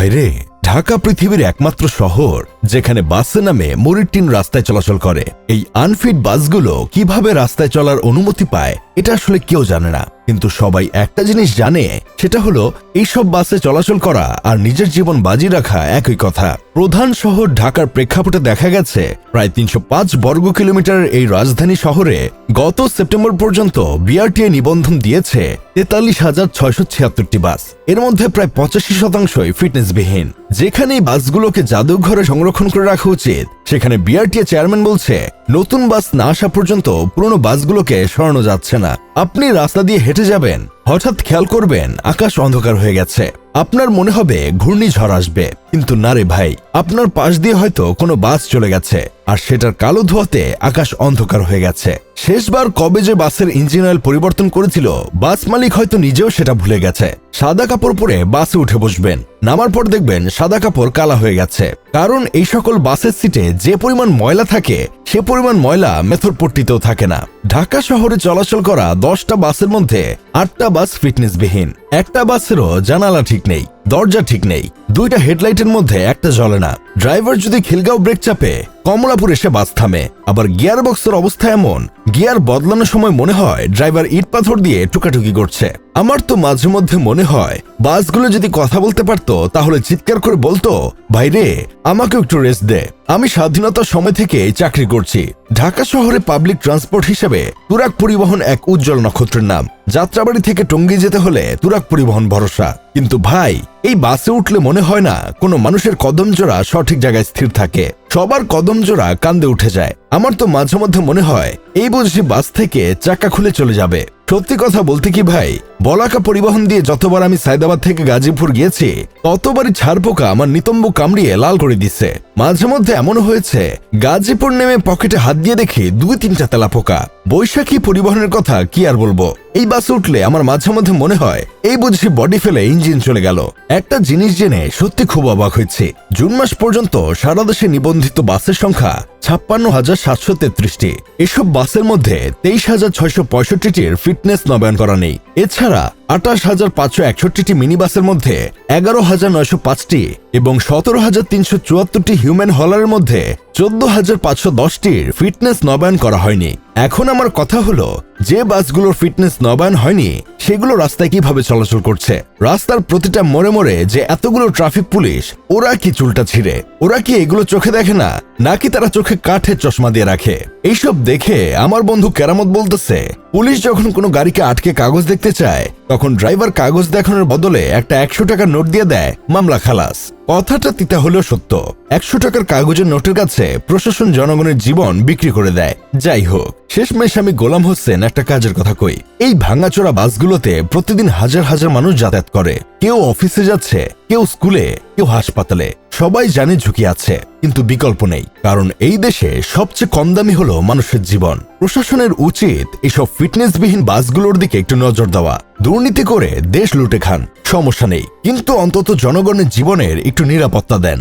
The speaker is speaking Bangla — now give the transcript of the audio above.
ভাইরে, ঢাকা পৃথিবীর একমাত্র শহর, যেখানে বাসে নামে মরিটিন রাস্তায় চলাচল করে। এই আনফিট বাসগুলো কীভাবে রাস্তায় চলার অনুমতি পায়, এটা আসলে কেউ জানে না। কিন্তু সবাই একটা জিনিস জানে, সেটা হলো এইসব বাসে চলাচল করা আর নিজের জীবন বাজি রাখা একই কথা। প্রধান শহর ঢাকার প্রেক্ষাপটে দেখা গেছে, প্রায় তিনশো পাঁচ বর্গ কিলোমিটারের এই রাজধানী শহরে গত সেপ্টেম্বর পর্যন্ত বিআরটিএ নিবন্ধন দিয়েছে তেতাল্লিশ হাজার ছয়শো ছিয়াত্তরটি বাস। এর মধ্যে প্রায় পঁচাশি শতাংশই ফিটনেসবিহীন। যেখানে এই বাসগুলোকে জাদুঘরে সংরক্ষণ করে রাখা উচিত, সেখানে বিআরটিএ চেয়ারম্যান বলছে, নতুন বাস না আসা পর্যন্ত পুরনো বাসগুলোকে সরানো যাচ্ছে না। আপনি রাস্তা দিয়ে হেঁটে যাবেন। হঠাৎ খেয়াল করবেন, আকাশ অন্ধকার হয়ে গেছে। আপনার মনে হবে ঘূর্ণিঝড় আসবে। কিন্তু না রে ভাই, আপনার পাশ দিয়ে হয়তো কোনো বাস চলে গেছে। আর সেটার কালো ধোয়াতে আকাশ অন্ধকার হয়ে গেছে। শেষবার কবে যে বাসের ইঞ্জিন অয়েল পরিবর্তন করেছিল, বাস মালিক হয়তো নিজেও সেটা ভুলে গেছে। সাদা কাপড় পরে বাসে উঠে বসবেন। নামার পর দেখবেন সাদা কাপড় কালা হয়ে গেছে। কারণ এই সকল বাসের সিটে যে পরিমাণ ময়লা থাকে, সে পরিমাণ ময়লা মেথর পট্টিতেও থাকে না। ঢাকা শহরে চলাচল করা দশটা বাসের মধ্যে আটটা বাস ফিটনেসবিহীন। একটা বাসেরও জানালা ঠিক নেই, দরজা ঠিক নেই, দুইটা হেডলাইটের মধ্যে একটা জ্বলে না। ড্রাইভার যদি খিলগাঁও ব্রেক চাপে কমলাপুর এসে বাস থামে। আবার গিয়ার বক্সের অবস্থা এমন। গিয়ার বদলানোর সময় মনে হয় ড্রাইভার ইট পাথর দিয়ে টুকাটুকি করছে। আমার তো মাঝে মধ্যে মনে হয়, বাসগুলো যদি কথা বলতে পারতো, তাহলে চিৎকার করে বলতো ভাইরে আমাকে একটু রেস্ট দে। আমি স্বাধীনতার সময় থেকে চাকরি করছি। ঢাকা শহরে পাবলিক ট্রান্সপোর্ট হিসেবে তুরাক পরিবহন এক উজ্জ্বল নক্ষত্রের নাম। যাত্রাবাড়ি থেকে টঙ্গী যেতে হলে তুরাক পরিবহন ভরসা। কিন্তু ভাই, এই বাসে উঠলে মনে হয় না কোনো মানুষের কদম জোড়া সঠিক জায়গায় স্থির থাকে। সবার কদম জোড়া কান্দে উঠে যায়। আমার তো মাঝে মধ্যে মনে হয়, এই বুঝি বাস থেকে চাকা খুলে চলে যাবে। সত্যি কথা বলতে কি ভাই, বলাকা পরিবহন দিয়ে যতবার আমি সাইদাবাদ থেকে গাজীপুর গিয়েছি, ততবারই ছাড়পোকা আমার নিতম্ব কামড়িয়ে লাল করে দিছে মাঝে মধ্যে এমন হয়েছে, গাজীপুর নেমে পকেটে হাত দিয়ে দেখি দুই তিনটা তেলা পোকা। বৈশাখী পরিবহনের কথা কি আর বলব? এই বাসে উঠলে আমার মাঝে মধ্যে মনে হয়, এই বুঝি বডি ফেলে ইঞ্জিন চলে গেল। একটা জিনিস জেনে সত্যি খুব অবাক হয়েছে। জুন মাস পর্যন্ত সারা দেশে নিবন্ধিত বাসের সংখ্যা ছাপ্পান্ন হাজার সাতশো তেত্রিশটি। এসব বাসের মধ্যে তেইশ হাজার ছয়শো পঁয়ষট্টিটির ফিটনেস নবায়ন করা নেই। এছাড়া আঠাশ হাজার পাঁচশো একষট্টিটি মিনি বাসের মধ্যে, এগারো হাজার নয়শো পাঁচটি এবং সতেরো হাজার তিনশো চুয়াত্তরটি হিউম্যান হলারের মধ্যে, চোদ্দ হাজার পাঁচশো দশটির ফিটনেস নবায়ন করা হয়নি। এখন আমার কথা হলো, যে বাসগুলোর ফিটনেস নবায়ন হয়নি, সেগুলো রাস্তায় কীভাবে চলাচল করছে? রাস্তার প্রতিটা মোড়ে মোড়ে যে এতগুলো ট্রাফিক পুলিশ, ওরা কি চুলটা ছিঁড়ে? ওরা কি এগুলো চোখে দেখে না? নাকি তারা চোখে কাঠের চশমা দিয়ে রাখে? এইসব দেখে আমার বন্ধু কেরামত বলতেছে, পুলিশ যখন কোনো গাড়িকে আটকে কাগজ দেখতে চায়, তখন ড্রাইভার কাগজ দেখানোর বদলে একটা একশো টাকার নোট দিয়ে দেয়, মামলা খালাস। কথাটা তিতা হলেও সত্য। একশো টাকার কাগজের নোটের কাছে প্রশাসন জনগণের জীবন বিক্রি করে দেয়। যাই হোক, শেষমেশ আমি গোলাম হোসেন একটা কাজের কথা কই। এই ভাঙাচোরা বাসগুলোতে প্রতিদিন হাজার হাজার মানুষ যাতায়াত করে। কেউ অফিসে যাচ্ছে, কেউ স্কুলে, কেউ হাসপাতালে। সবাই জানে ঝুঁকি আছে, কিন্তু বিকল্প নেই। কারণ এই দেশে সবচেয়ে কম দামি হলো মানুষের জীবন। প্রশাসনের উচিত এসব ফিটনেসবিহীন বাসগুলোর দিকে একটু নজর দেওয়া। দুর্নীতি করে দেশ লুটে খান, সমস্যা নেই। কিন্তু অন্তত জনগণের জীবনের একটু নিরাপত্তা দেন।